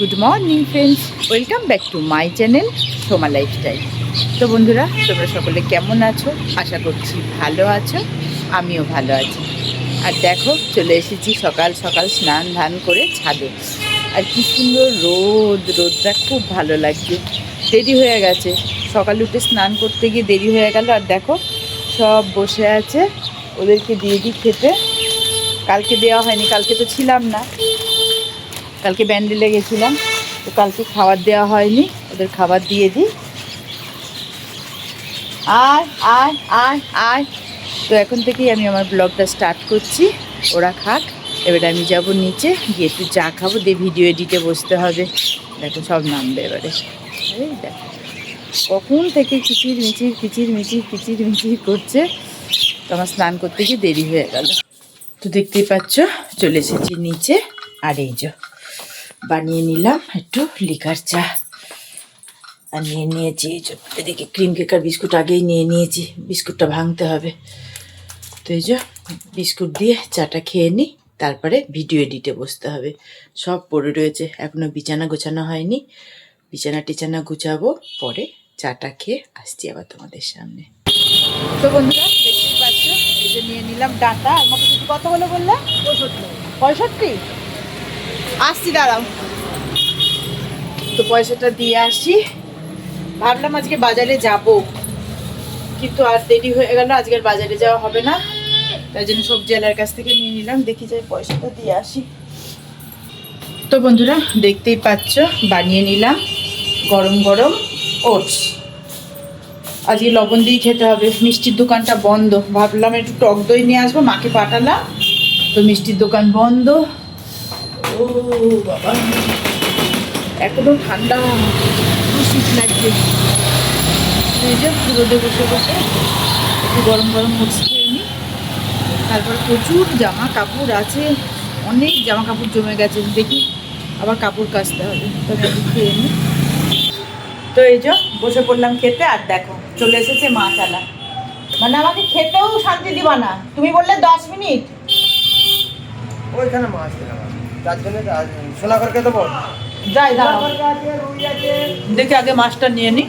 Good morning friends welcome back to my channel Soma lifestyle তো বন্ধুরা, তোমরা সকলে কেমন আছো? আশা করছি ভালো আছো, আমিও ভালো আছি। আর দেখো, চলে এসেছি সকাল সকাল স্নান ধান করে ছাদে। আর কি সুন্দর রোদ, রোদটা খুব ভালো লাগছে। দেরি হয়ে গেছে। সকাল উঠে স্নান করতে গিয়ে দেরি হয়ে গেল। আর দেখো, সব বসে আছে। ওদেরকে দিয়ে দিই খেতে। কালকে দেওয়া হয়নি, কালকে তো ছিলাম না। কালকে ব্যান্ডেলে গেছিলাম, তো কালকে খাবার দেওয়া হয়নি, ওদের খাবার দিয়ে দিই। আর আর আয় আয়। তো এখন থেকেই আমি আমার ব্লগটা স্টার্ট করছি, ওরা খাক। এবারে আমি যাব নিচে, গিয়ে একটু চা খাব, দিয়ে ভিডিও এডিটে বসতে হবে। দেখো সব নামবে এবারে। কখন থেকে কিচির মিচির কিচির মিচির কিচির মিচির করছে। তো আমার স্নান করতে গিয়ে দেরি হয়ে গেল। তো দেখতেই পাচ্ছ, চলে এসেছি নিচে। আর এই যে বানিয়ে নিলাম একটু লিকার চা। আর নিয়ে নিয়েছি এই যে এদিকে ক্রিম কেক আর বিস্কুট আগেই নিয়ে নিয়েছি বিস্কুটটা ভাঙতে হবে। তো এই যে বিস্কুট দিয়ে চাটা খেয়ে নিই তারপরে ভিডিও এডিটে বসতে হবে। সব পড়ে রয়েছে এখনও বিছানা গোছানো হয়নি। বিছানা টিছানা গুছাবো পরে চাটা খেয়ে আসছি আবার তোমাদের সামনে। তো বন্ধুরা দেখতেই পাচ্ছ এই যে নিয়ে নিলাম ডাটা। আর মটরশুটি কত হলো বললে? পঁয়ষট্টি? আসছি দাঁড়াও। তো পয়সাটা দিয়ে আসি। ভাবলাম আজকে বাজারে যাব। কিন্তু আর দেরি হয়ে গেল, আজকের বাজারে যাওয়া হবে না। তাই জন্য সবজি আলার কাছ থেকে নিয়ে নিলাম, দেখি যাই পয়সাটা দিয়ে আসি। তো বন্ধুরা, দেখতেই পাচ্ছ, বানিয়ে নিলাম গরম গরম ওটস। আজকে লবণ দিয়ে খেতে হবে, মিষ্টির দোকানটা বন্ধ। ভাবলাম একটু টক দই নিয়ে আসব, মাকে পাঠালাম। তো মিষ্টির দোকান বন্ধ। ও বাবা। এখনও ঠান্ডা শীত লাগছে যে রোদে বসে বসে। একটু গরম গরম মুড়ছি খেয়ে নিই তারপর প্রচুর জামা কাপড় আছে। অনেক জামা কাপড় জমে গেছে। দেখি আবার কাপড় কাচতে হবে। খেয়ে নিই তো এই যে বসে পড়লাম খেতে আর দেখো, চলে এসেছে মাছ আলা মানে আমাকে খেতেও শান্তি দিবা না। তুমি বললে দশ মিনিট। ওইখানে মাছ দিলাম তার জন্য সোনাগরকে দেবো? যাই দেখে আগে মাছটা নিয়ে নিই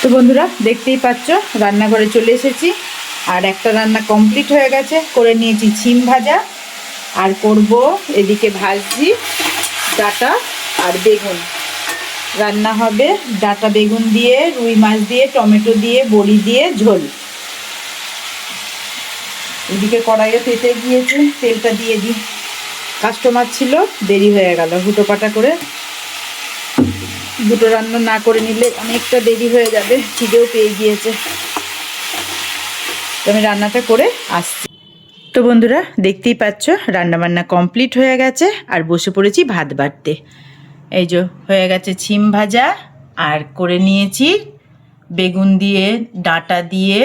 তো বন্ধুরা, দেখতেই পাচ্ছ, রান্নাঘরে চলে এসেছি। আর একটা রান্না কমপ্লিট হয়ে গেছে। করে নিয়েছি ছিম ভাজা। আর করব এদিকে ভাজি, ডাটা আর বেগুন। রান্না হবে ডাটা বেগুন দিয়ে, রুই মাছ দিয়ে, টমেটো দিয়ে, বড়ি দিয়ে, ঝোল। এদিকে কড়াইয়ে পেতে গিয়েছে, তেলটা দিয়ে দিই। কাস্টমার ছিল, দেরি হয়ে গেল, হুটোপাটা করে দুটো রান্না না করে নিলে অনেকটা দেরি হয়ে যাবে, খিদেও পেয়ে গিয়েছে। আমি রান্নাটা করে আসছি। তো বন্ধুরা, দেখতেই পাচ্ছ রান্না বান্না কমপ্লিট হয়ে গেছে, আর বসে পড়েছি ভাত বাড়তে। এই যে, হয়ে গেছে ছিম ভাজা, আর করে নিয়েছি বেগুন দিয়ে, ডাঁটা দিয়ে,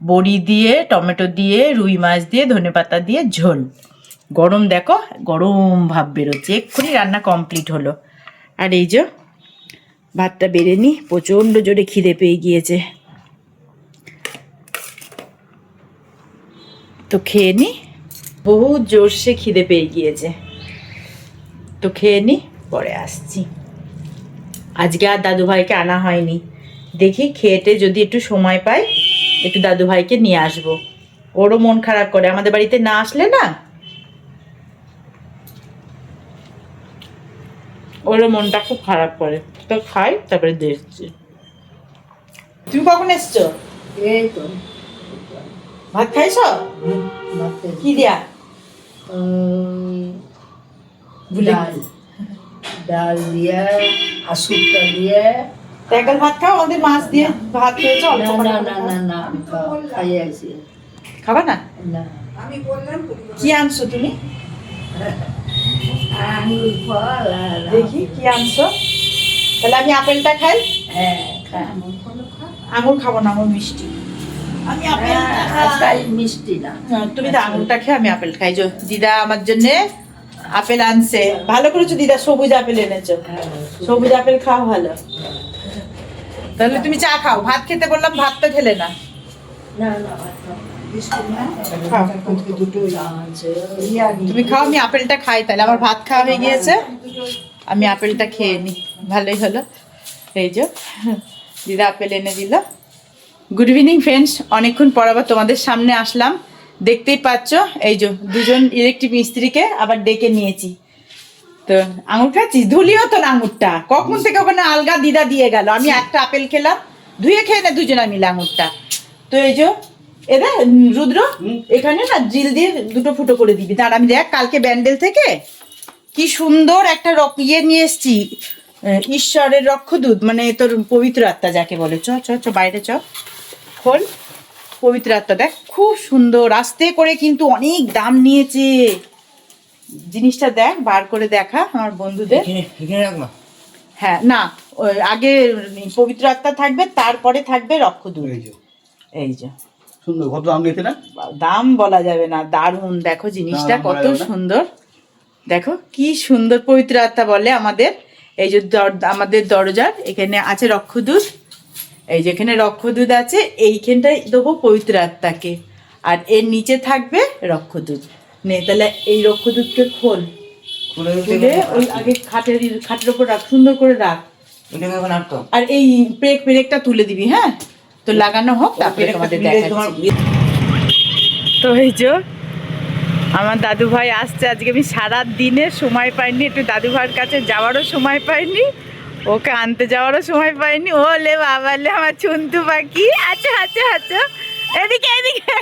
বড়ি দিয়ে, টমেটো দিয়ে, রুই মাছ দিয়ে ধনেপাতা দিয়ে, ঝোল। গরম দেখো, গরম ভাব বেরোচ্ছে। এক্ষুনি রান্না কমপ্লিট হলো। আর এই যে ভাতটা বেড়ে নি, প্রচণ্ড জোরে খিদে পেয়ে গিয়েছে। তো খেয়ে নি, বহুত জোরসে খিদে পেয়ে গিয়েছে। তো খেয়ে নি, পরে আসছি। আজকে আর দাদু ভাইকে আনা হয়নি। দেখি খেয়েটে যদি একটু সময় পাই, একটু দাদু ভাইকে নিয়ে আসব। ওরও মন খারাপ করে, আমাদের বাড়িতে না আসলে না? ওরও মনটা খুব খারাপ করে। তো খাই তারপরে দেখছি। তুমি কখন এসছো? এই তো। ভাত খাইছ? কি দিয়া? ভুলে ডাল। ডাল দিয়ে আসুরটা দিয়ে। ট্যাঙ্গাল ভাত খাও আমাদের মাছ দিয়ে ভাত খেয়েছো অল্প না না না খাও। না আমি খাইয়ে আছি খাবা না? না। কি আনছো তুমি? ফল দেখি কি আনছো? তাহলে আমি আপেলটা খাই? হ্যাঁ আঙুর খাব না আমার মিষ্টি। আমি আপেল হ্যাঁ, মিষ্টি না। হ্যাঁ, তুমি তো আঙুরটা খেয়ে আমি আপেল খাই। দিদা আমার জন্য আপেল আনছে। ভালো করেছ দিদা সবুজ আপেল এনেছো। সবুজ আপেল। খাও ভালো। তাহলে তুমি চা খাও। ভাত খেতে বললাম ভাতটা ঢেলে না। না না ভাত না। তুমি খাও, আমি আপেলটা খাই তাহলে। আমার ভাত খাওয়া হয়ে গিয়েছে। আমি আপেলটা খেয়ে নিই ভালোই হলো। এই যে, দিদা আপেল এনে দিল। গুড ইভিনিং ফ্রেন্ডস অনেকক্ষণ পর আবার তোমাদের সামনে আসলাম। দেখতেই পাচ্ছ, এই যে, দুজন ইলেকট্রিক মিস্ত্রিকে আবার ডেকে নিয়েছি। তো, আঙুর খাচ্ছিস? ধুলিও তো আঙুরটা। কখন থেকে ওখানে আলগা দিদা দিয়ে গেল? আমি একটা আপেল খেলাম। ধুয়ে খেয়ে না দুজনে মিলে আঙুরটা। তো এই যে উম, রুদ্র এখানে না জিল দিয়ে দুটো ফুটো করে দিবি। তার আমি দেখ কালকে ব্যান্ডেল থেকে কি সুন্দর একটা রক ইয়ে নিয়ে এসছি। ঈশ্বরের রক্ষদূত মানে তোর পবিত্র আত্মা যাকে বলে। চ চ চ বাইরে চ। খোল পবিত্র আত্মা দেখ খুব সুন্দর। আস্তে করে কিন্তু অনেক দাম নিয়েছে। জিনিসটা দেখ বার করে দেখা আমার বন্ধুদের। হ্যাঁ না আগে পবিত্র আত্মা থাকবে তারপরে থাকবে রক্ষদূত। এই যে। সুন্দর কত দাম নিয়েছে না দাম বলা যাবে না দারুণ। দেখো জিনিসটা কত সুন্দর। দেখো কি সুন্দর পবিত্র আত্মা বলে আমাদের। এই যে আমাদের দরজার এখানে আছে রক্ষদূত। এই যেখানে রক্ষদূত আছে এইখানটায় দেবো পবিত্র আত্মাকে। আর এর নিচে থাকবে রক্ষদূত। নে তাহলে এই রক্ষদূতকে খোল। খুলে ওই আগে খাটের খাটের ওপর রাখ সুন্দর করে রাখ। আর এই পেরেক পেরেকটা তুলে দিবি হ্যাঁ? তো লাগানো হোক তারপরে তোমাদের দেখাচ্ছি। তো এই যে আমার দাদু ভাই আসছে আজকে আমি সারা দিনে সময় পাইনি একটু দাদু ভাইয়ের কাছে যাওয়ারও সময় পাইনি ওকে আনতে যাওয়ারও সময় পাইনি। ও লে বাবা লে আমার চুন্তু পাখি। আচ্ছা আচ্ছা আচ্ছা। এদিকে এদিকে।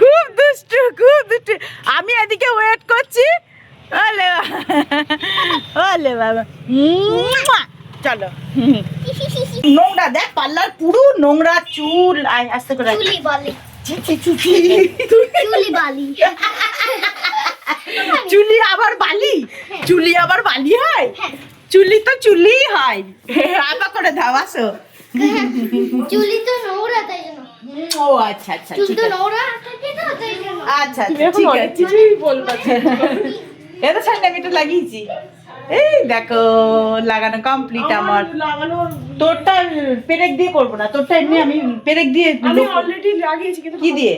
খুব দুষ্টু খুব দুষ্টু। আমি এদিকে ওয়েট করছি। ওলে বাবা। ওলে বাবা! চলো। নোংরা দেখ পাল্লার পুরো নোংরা চুল। আয় আস্তে করে চুলি। চুলি বালি। চুলি আবার বালি? চুলি আবার বালি হয়? চুলি তো চুলি হয়। আবার করে দাও আসো। চুলি তো নোংরা তাই জন্য। ও আচ্ছা আচ্ছা চুল তো নোংরা তো আচ্ছা আচ্ছা ঠিক আছে। এটা স্যান্ডামিটার লাগিয়েছি। এই দেখো লাগানো কমপ্লিট আমার তোরটা পেরেক দিয়ে করব না তোরটা এমনি আমি পেরেক দিয়ে অলরেডি লাগিয়েছি কি দিয়ে?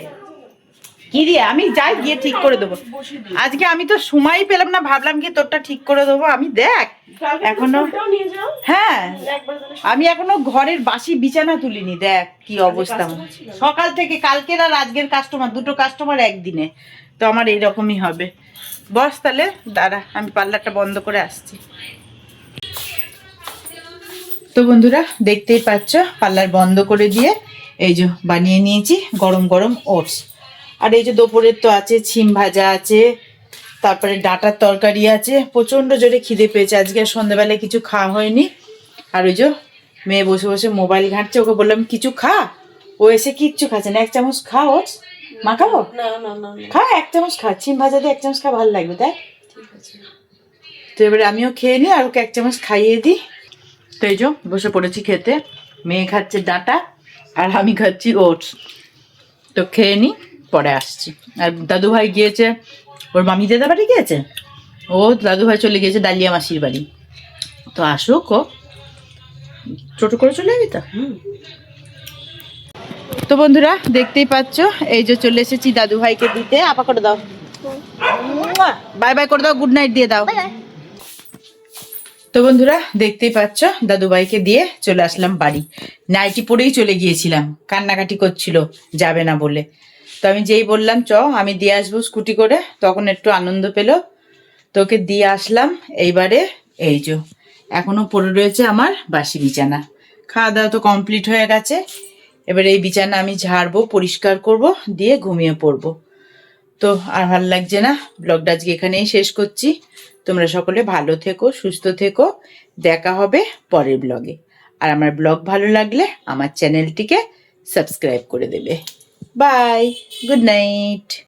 কি দিয়ে? আমি যাই গিয়ে ঠিক করে দেবো। আজকে আমি তো সময় পেলাম না ভাবলাম গিয়ে তোরটা ঠিক করে দেবো। আমি দেখ এখনও হ্যাঁ আমি এখনও ঘরের বাসি বিছানা তুলিনি দেখ কি অবস্থা। সকাল থেকে কালকের আর আজকের কাস্টমার দুটো কাস্টমার একদিনে। তো আমার এইরকমই হবে। বস তাহলে দাঁড়া আমি পার্লারটা বন্ধ করে আসছি। তো বন্ধুরা দেখতেই পাচ্ছ পার্লার বন্ধ করে দিয়ে এই যে বানিয়ে নিয়েছি গরম গরম ওটস। আর এই যে দুপুরের তো আছে ছিম ভাজা আছে তারপরে ডাটার তরকারি আছে প্রচণ্ড জোরে খিদে পেয়েছে। আজকে আর সন্ধ্যাবেলায় কিছু খাওয়া হয়নি। আর ওই যে মেয়ে বসে বসে মোবাইল ঘাঁটছে ওকে বললাম কিছু খা? ও এসে কিচ্ছু খাচ্ছে না এক চামচ খা ওটস। মা খাব? খা এক চামচ খা ছিম ভাজা দিয়ে এক চামচ খা ভালো লাগবে তাই তো এবারে আমিও খেয়ে নিই আর ওকে এক চামচ খাইয়ে দিই। তো এই যে বসে পড়েছি খেতে মেয়ে খাচ্ছে ডাঁটা আর আমি খাচ্ছি ওটস। তো খেয়ে নিই। পরে আসছি। আর দাদু ভাই গিয়েছে ওর মামি দাদা বাড়ি গিয়েছে? ও দাদু ভাই চলে গিয়েছে ডালিয়া মাসির বাড়ি। তো আসুক ও। ছোট করে চলে যাবি তো? তো বন্ধুরা দেখতেই পাচ্ছ এই যে চলে এসেছি দাদু ভাইকে দিতে। আপা করে দাও। বাই বাই করে দাও গুড নাইট দিয়ে দাও। তো বন্ধুরা দেখতেই পাচ্ছ দাদুভাইকে দিয়ে চলে আসলাম বাড়ি। নাইটি পরেই চলে গিয়েছিলাম। কান্নাকাটি করছিল যাবে না বলে। তো আমি যেই বললাম, চ, আমি দিয়ে আসব স্কুটি করে। তখন একটু আনন্দ পেল। তোকে দিয়ে আসলাম এইবারে। এই যে, এখনও পড়ে রয়েছে আমার বাসি বিছানা। খাওয়া দাওয়া তো কমপ্লিট হয়ে গেছে। এবার এই বিছানা আমি ঝাড়বো, পরিষ্কার করব, দিয়ে ঘুমিয়ে পড়ব। তো আর ভালো লাগছে না। ব্লগটা আজকে এখানেই শেষ করছি। তোমরা সকলে ভালো থেকো, সুস্থ থেকো। দেখা হবে পরের ব্লগে। আর আমার ব্লগ ভালো লাগলে আমার চ্যানেলটিকে সাবস্ক্রাইব করে দেবে। Bye good night